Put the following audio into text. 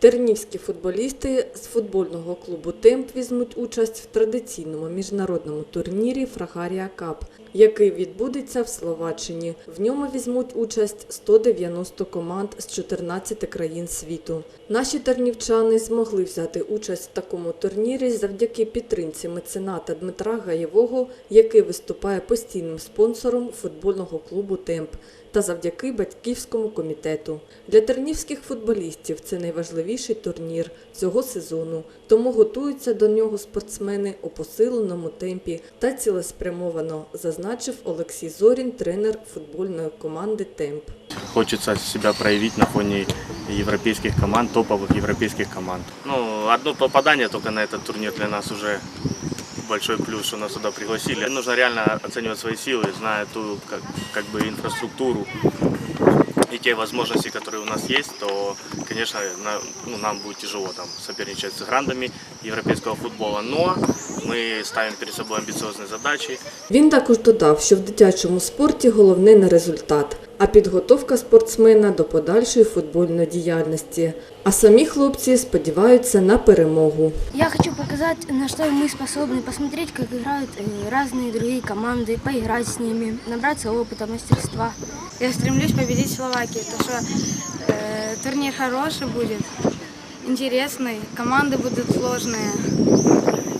Тернівські футболісти з футбольного клубу Темп візьмуть участь в традиційному міжнародному турнірі Фрагарія Кап, який відбудеться в Словаччині. В ньому візьмуть участь 190 команд з 14 країн світу. Наші тернівчани змогли взяти участь в такому турнірі завдяки підтримці мецената Дмитра Гаєвого, який виступає постійним спонсором футбольного клубу Темп та завдяки батьківському комітету. Для тернівських футболістів це найважливіший турнір цього сезону, тому готуються до нього спортсмени у посиленому темпі та цілеспрямовано, зазначив Олексій Зорін, тренер футбольної команди Темп. Хочется себя проявить на фоне европейских команд, топовых европейских команд. Ну, одно попадание только на этот турнир для нас уже большой плюс, что нас сюда пригласили. Нужно реально оценивать свои силы, зная ту как, как бы инфраструктуру и те возможности, которые у нас есть, то, конечно, на- ну, нам будет тяжело там соперничать с грандами европейского футбола. Но мы ставим перед собой амбициозные задачи, Він також додав, що в дитячому спорті головне не результат, а підготовка спортсмена до подальшої футбольної діяльності. А самі хлопці сподіваються на перемогу. Я хочу показать, на что мы способны, посмотреть, как играют э, разные другие команды, поиграть с ними, набраться опыта, мастерства. Я стремлюсь победить Словакию, то что э, турнир хороший будет, интересный, команды будут сложные.